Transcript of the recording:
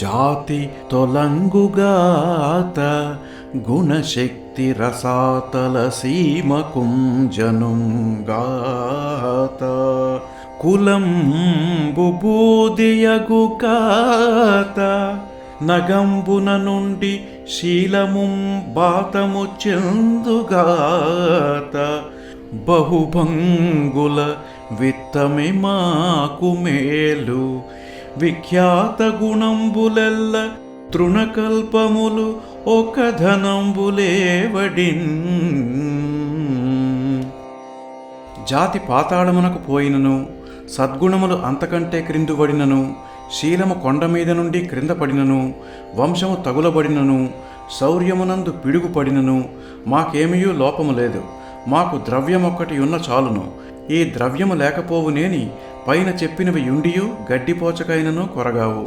జాతి తొలంగుగాత గుణశక్తి రసాతల సీమకుంజనుంగాత కులం బుబూదియగు కాత నగంబున నుండి శీలము బాతము చెందుగాత బహుభంగుల విత్తమి మాకు మేలు విఖ్యాత గుణంబులెల్ల తృణకల్పములు ఒక ధనంబులేవడిన్. జాతి పాతాళమునకు పోయినను సద్గుణములు అంతకంటే క్రిందుబడినను శీలము కొండ మీద నుండి క్రింద పడినను వంశము తగులబడినను శౌర్యమునందు పిడుగుపడినను మాకేమీయూ లోపము లేదు మాకు ద్రవ్యమొక్కటి ఉన్న చాలును. ఈ ద్రవ్యము లేకపోవునేని పైన చెప్పినవి యుండియు గడ్డిపోచకైనను కొరగావు.